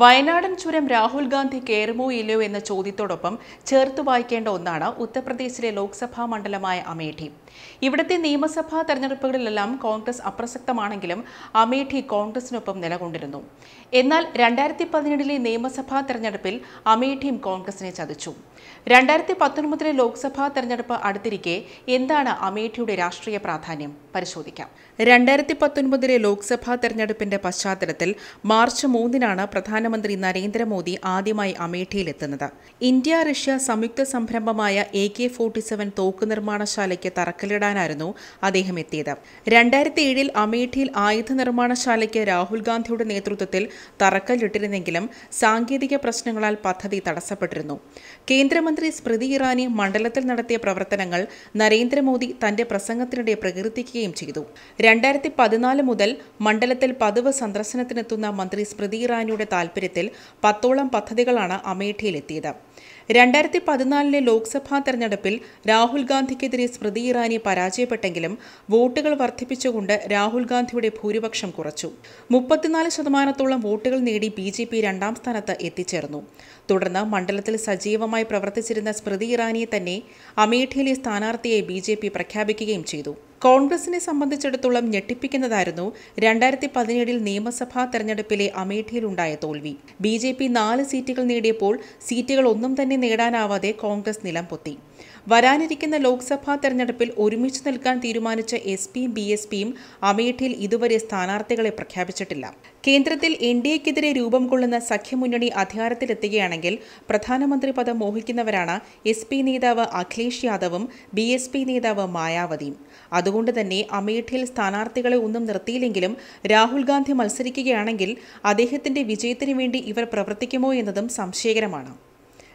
വയനാടൻ ചുരം രാഹുൽ ഗാന്ധി കയറുമോ ഇല്ലയോ എന്ന ചോദ്യത്തോടൊപ്പം ചേർത്ത് വായിക്കേണ്ട ഒന്നാണ് ഉത്തർപ്രദേശിലെ ലോക്സഭാ മണ്ഡലമായ അമേഠി. ഇവിടുത്തെ നിയമസഭാ തെരഞ്ഞെടുപ്പുകളിലെല്ലാം കോൺഗ്രസ് അപ്രസക്തമാണെങ്കിലും അമേഠി കോൺഗ്രസിനൊപ്പം നിലകൊണ്ടിരുന്നു. എന്നാൽ രണ്ടായിരത്തി പതിനേഴിലെ നിയമസഭാ തെരഞ്ഞെടുപ്പിൽ അമേഠിയും കോൺഗ്രസിനെ ചതിച്ചു. രണ്ടായിരത്തി പത്തൊൻപതിലെ ലോക്സഭാ തെരഞ്ഞെടുപ്പ് അടുത്തിരിക്കെ എന്താണ് അമേഠിയുടെ രാഷ്ട്രീയ പ്രാധാന്യം? പരിശോധിക്കാം. രണ്ടായിരത്തി പത്തൊൻപതിലെ ലോക്സഭാ തെരഞ്ഞെടുപ്പിന്റെ പശ്ചാത്തലത്തിൽ മാർച്ച് മൂന്നിനാണ് പ്രധാനമന്ത്രി നരേന്ദ്രമോദി ആദ്യമായി അമേഠിയിലെത്തുന്നത്. ഇന്ത്യ റഷ്യ സംയുക്ത സംരംഭമായ എ കെ ഫോർട്ടി സെവൻ തോക്ക് നിർമ്മാണശാലയ്ക്ക് തറക്കല്ലിടാനായിരുന്നു അദ്ദേഹം എത്തിയത്. രണ്ടായിരത്തി ഏഴിൽ അമേഠിയിൽ ആയുധ നിർമ്മാണശാലയ്ക്ക് രാഹുൽ ഗാന്ധിയുടെ നേതൃത്വത്തിൽ തറക്കല്ലിട്ടിരുന്നെങ്കിലും സാങ്കേതിക പ്രശ്നങ്ങളാൽ പദ്ധതി തടസ്സപ്പെട്ടിരുന്നു. കേന്ദ്രമന്ത്രി സ്മൃതി ഇറാനി മണ്ഡലത്തിൽ നടത്തിയ പ്രവർത്തനങ്ങൾ നരേന്ദ്രമോദി തന്റെ പ്രസംഗത്തിനിടെ പ്രകീർത്തിക്കുകയും ചെയ്തു. രണ്ടായിരത്തി പതിനാല് മുതൽ മണ്ഡലത്തിൽ പതിവ് സന്ദർശനത്തിനെത്തുന്ന മന്ത്രി സ്മൃതി ഇറാനിയുടെ താൽപര്യത്തിൽ പത്തോളം പദ്ധതികളാണ് അമേഠിയിലെത്തിയത്. രണ്ടായിരത്തി പതിനാലിലെ ലോക്സഭാ തെരഞ്ഞെടുപ്പിൽ രാഹുൽ ഗാന്ധിക്കെതിരെ സ്മൃതി ഇറാനി പരാജയപ്പെട്ടെങ്കിലും വോട്ടുകൾ വർദ്ധിപ്പിച്ചുകൊണ്ട് രാഹുൽ ഗാന്ധിയുടെ ഭൂരിപക്ഷം കുറച്ചു. മുപ്പത്തിനാല് ശതമാനത്തോളം വോട്ടുകൾ നേടി ബി ജെ പി രണ്ടാം സ്ഥാനത്ത് എത്തിച്ചേർന്നു. തുടർന്ന് മണ്ഡലത്തിൽ സജീവമായി പ്രവർത്തിച്ചിരുന്ന സ്മൃതി ഇറാനിയെ തന്നെ അമേഠിയിലെ സ്ഥാനാർത്ഥിയായി ബി ജെ പി പ്രഖ്യാപിക്കുകയും ചെയ്തു. കോൺഗ്രസിനെ സംബന്ധിച്ചിടത്തോളം ഞെട്ടിപ്പിക്കുന്നതായിരുന്നു രണ്ടായിരത്തി പതിനേഴിൽ നിയമസഭാ തെരഞ്ഞെടുപ്പിലെ അമേഠിയിലുണ്ടായ തോൽവി. ബി ജെ പി നാല് സീറ്റുകൾ നേടിയപ്പോൾ സീറ്റുകൾ ഒന്നും തന്നെ നേടാനാവാതെ കോൺഗ്രസ് നിലം പൊത്തി. വരാനിരിക്കുന്ന ലോക്സഭാ തെരഞ്ഞെടുപ്പിൽ ഒരുമിച്ച് നിൽക്കാൻ തീരുമാനിച്ച എസ് പിയും ബി എസ് പിയും അമേഠിയിൽ ഇതുവരെ സ്ഥാനാർത്ഥികളെ പ്രഖ്യാപിച്ചിട്ടില്ല. കേന്ദ്രത്തിൽ എൻ ഡി എക്കെതിരെ രൂപം കൊള്ളുന്ന സഖ്യമുന്നണി അധികാരത്തിലെത്തുകയാണെങ്കിൽ പ്രധാനമന്ത്രി പദം മോഹിക്കുന്നവരാണ് എസ് പി നേതാവ് അഖിലേഷ് യാദവും ബി എസ് പി നേതാവ് മായാവതിയും. അതുകൊണ്ട് തന്നെ അമേഠിയിൽ സ്ഥാനാർത്ഥികളെ ഒന്നും നിർത്തിയില്ലെങ്കിലും രാഹുൽ ഗാന്ധി മത്സരിക്കുകയാണെങ്കിൽ അദ്ദേഹത്തിന്റെ വിജയത്തിനു വേണ്ടി ഇവർ പ്രവർത്തിക്കുമോ എന്നതും സംശയകരമാണ്.